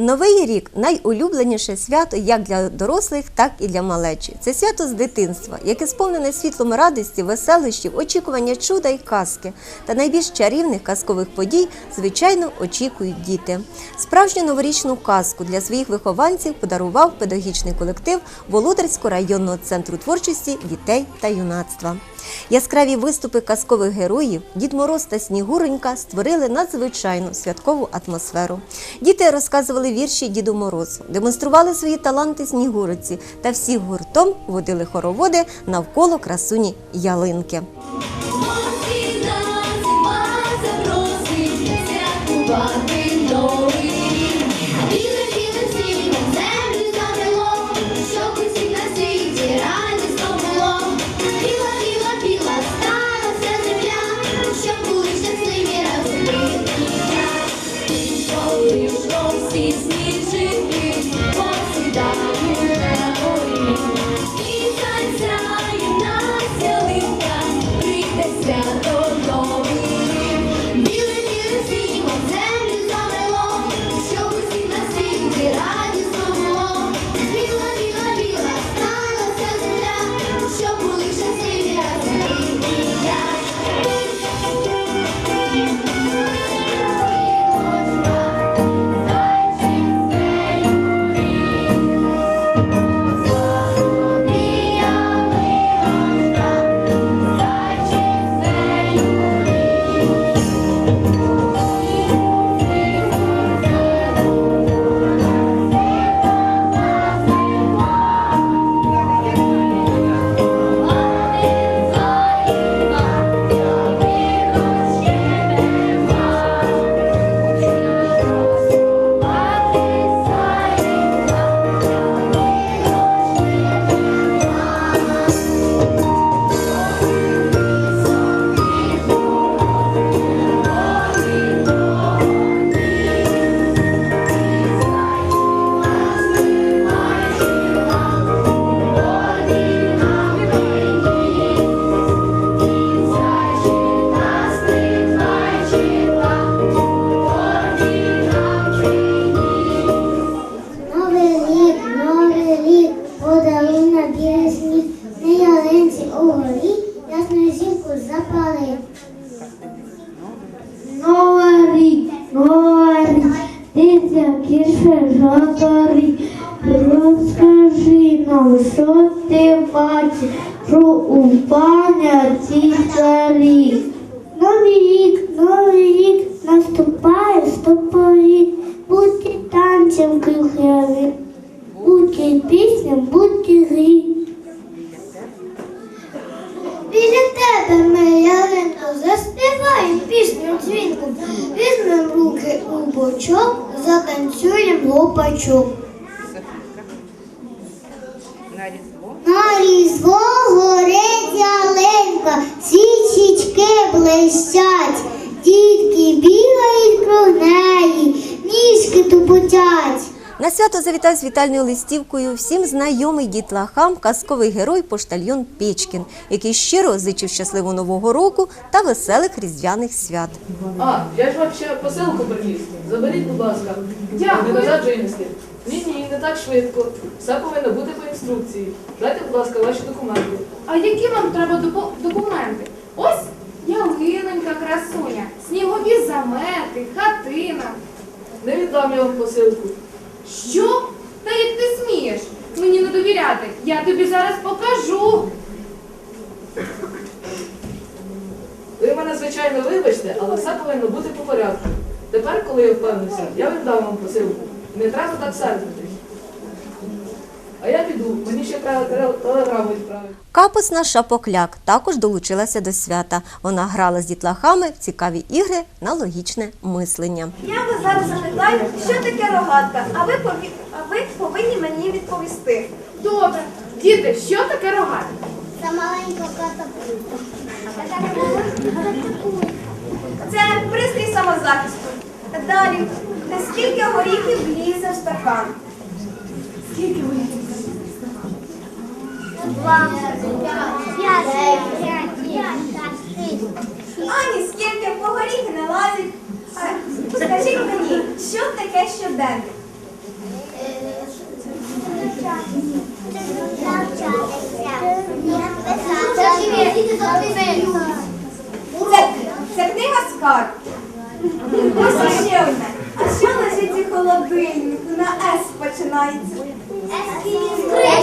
Новий рік найулюбленіше свято як для дорослих, так і для малечі. Це свято з дитинства, яке сповнене світлом радості, веселощів, очікування чуда й казки. Та найбільш чарівних казкових подій, звичайно, очікують діти. Справжню новорічну казку для своїх вихованців подарував педагогічний колектив Володарського районного центру творчості дітей та юнацтва. Яскраві виступи казкових героїв Дід Мороз та Снігуронька створили надзвичайну святкову атмосферу. Діти розказували вірші Діду Морозу, демонстрували свої таланти Снігуриці та всі гуртом водили хороводи навколо красуні ялинки. Розкажи нам, що ти бачиш, що у пам'яті царі. Новий рік, новий рік, наступає стопові, будьте танцем крихеві, будьте пісням, будьте грі. Біля тебе ми ялинко заспіваємо пісню дзвінку, візьмем руки у бочок, затанцюємо лопачок. На різдво горить ялинка, свічечки блищать, дітки бігають круг неї, ніжки тупотять. На свято завітав з вітальною листівкою всім знайомий дітлахам казковий герой поштальйон Печкін, який щиро зичив щасливого нового року та веселих різдвяних свят. А, я ж вам ще посилку приніс. Заберіть, будь ласка. Дякую. Не назаджуємося. Не так швидко. Все повинно бути по інструкції. Дайте, будь ласка, ваші документи. А які вам треба документи? Ось ялинонька красуня, снігові замети, хатина. Не віддам я вам посилку. Що? Та як ти смієш мені не довіряти? Я тобі зараз покажу. Ви мене, звичайно, вибачте, але все повинно бути по порядку. Тепер, коли я впевнився, я віддам вам посилку. Не треба так сердитись. А я піду, мені ще треба теле- телеграму відправити. Капусна Шапокляк також долучилася до свята. Вона грала з дітлахами в цікаві ігри на логічне мислення. Я вас зараз запитаю, що таке рогатка, а ви, пові... а ви повинні мені відповісти. Добре. Діти, що таке рогатка? Це маленька катапульта. Це пристрій самозахисту. Далі, наскільки горіхів влізе в стакан? Скільки ви? Два, п'ять, п'ять, Ані, скільки по горіхи не лазить. Скажіть мені, що таке щоденник? Це, це книга скарб. Ось ще одне. А що лежить у холодильнику? На С починається. Це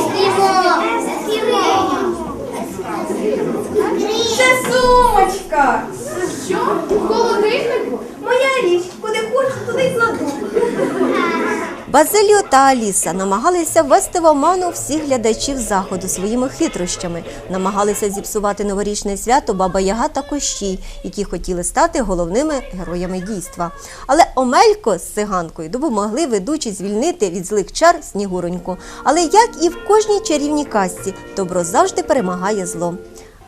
Базиліо та Аліса намагалися ввести в оману всіх глядачів заходу своїми хитрощами, намагалися зіпсувати новорічне свято Баба Яга та Кощій, які хотіли стати головними героями дійства. Але Омелько з циганкою допомогли ведучі звільнити від злих чар Снігуроньку. Але як і в кожній чарівній казці, добро завжди перемагає зло.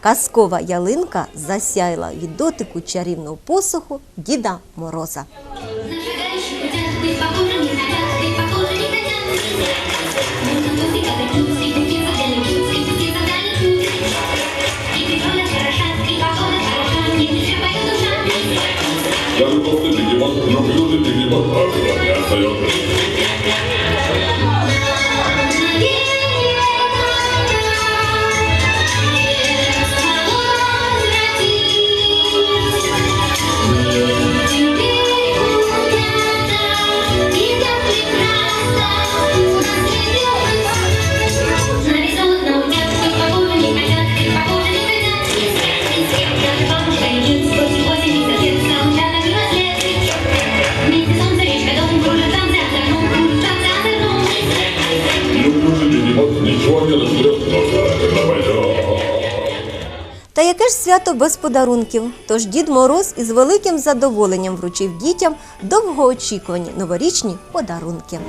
Казкова ялинка засяяла від дотику чарівного посуху Діда Мороза. Я бы просто бегемот, но блюдо бегемот, а не остается. Та яке ж свято без подарунків? Тож Дід Мороз із великим задоволенням вручив дітям довгоочікувані новорічні подарунки.